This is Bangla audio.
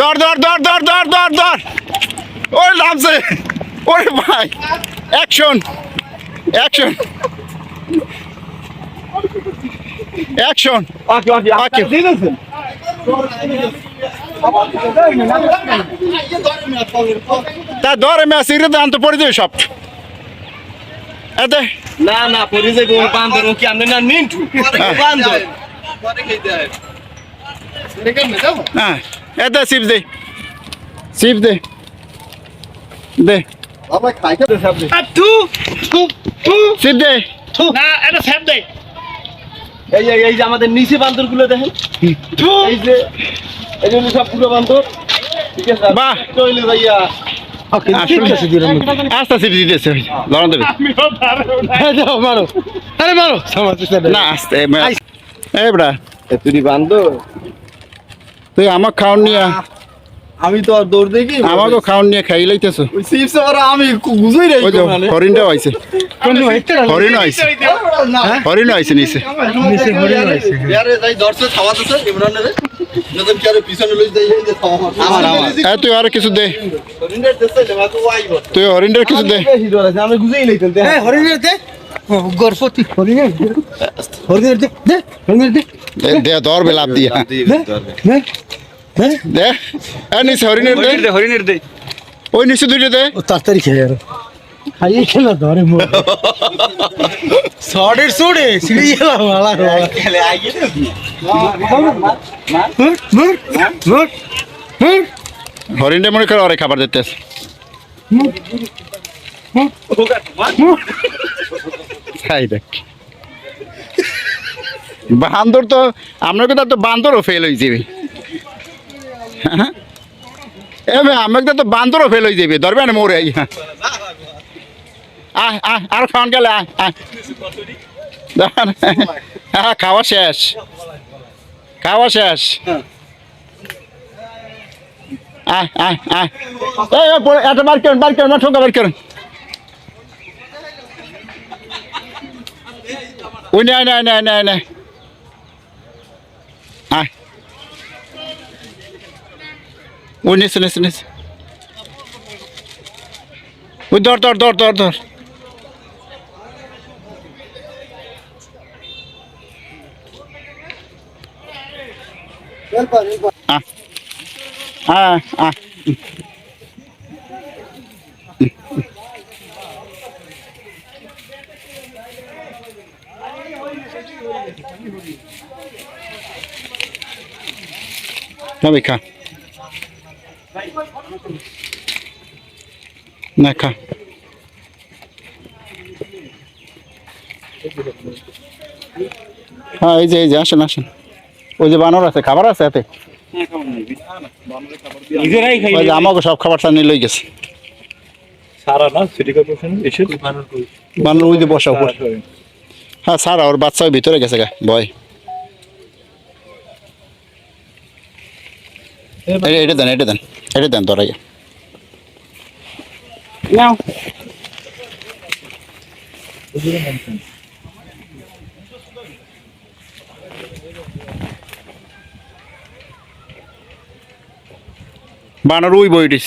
ধর ধর ধর ধর ধর ধর ধর। ওই নামছে ওরে ভাই। অ্যাকশন অ্যাকশন অ্যাকশন তা ধরে ম্যাচ সিরিজ আনতে পড়ে যাবে সব। এতে না না পরিচয় গো বান্দর ও কি আমরা না মিন্টু? বান্দর। হ্যাঁ। এতে চিপস দে। চিপস দে। দে। তু চিপ দে না এটা স্যাপ দে। এই এই এই যে আমাদের নিচে বান্দরগুলো দেখেন এই যে এই যে সব পুরো বান্দর। ঠিক আছে বাহ। চলে ভাইয়া। আস্তে চিপস দিতেছে লড়ান দেবে। মারো। আরে মারো। না আস্তে এই বড়া তুই বান্দর। তুই আমার খাওয়ান নিয়ে। আমি তো আর দৌড় দেখি আমাকে খাওয়ান নিয়ে খাই লাইতেছো। ওই চিপস আর আমি বুঝই নাই ওই যে হরিণটাও আইছে। হরিণ আইছে? হরিণ আইছে। আরে যাই দর্শক খাওয়া তো ইমরান রে যখন কি আরে পিছনে লই যাই যে খাওয়া আমার আমার তুই আর কিছু দে। হরিণের তো আইব। তুই হরিণটার কিছু দে। আমি তেলতে হরিণের দে। গর্ভবতী হরিণের দে হরিণের দে দে হরিণের দে দে, দে ধর বেলাপ দিয়া দে দে দে এই নিচে হরিণের দে হরিণের দে ওই নিচে দুইটা দে ও তাড়াতাড়ি খেয়ে আর খাইয়ে খেলা ধরে মোর সড়ের সড়ে সিঁড়ি গেলাম মালা খেলে আইয়ে দে মুর মুর মুর মুর হরিণটা মনে করে অরে খাবার দিতেছে বান্দর তো আপনার কথা তো বান্দরও ফেল হয়ে যাবে। হ্যাঁ? এ ভাই, আমার তো বান্দরও ফেল হয়ে যাবে, ধরবে না মোরে আই। আয় আয় আর খাওয়ান গেলে আয় দাঁড়ান। হ্যাঁ খাওয়া শেষ। খাওয়া শেষ। আহ আহ আহ। একটা বার করেন বার করেন ঠোকা বার করেন। ওই নাই নাই নাই নাই নাই আয় ওই নিচে নিচে নিচে ওই ধর ধর ধর ধর ধর যাবে খা না খা হ্যাঁ এই যে এই যে আসেন আসেন। ওই যে বানর আছে খাবার আছে এতে আমাকে সব খাবার টানি লই গেছে। সারা না সিটি কর্পোরেশন এসে বানর ওই যে বসা উপর। হ্যাঁ স্যার ওর বাচ্চা ভিতরে গেছে গা ভয় এটা দেন এটা দেন এটা দেন তোরা নাও। বানর ওই বইটিস।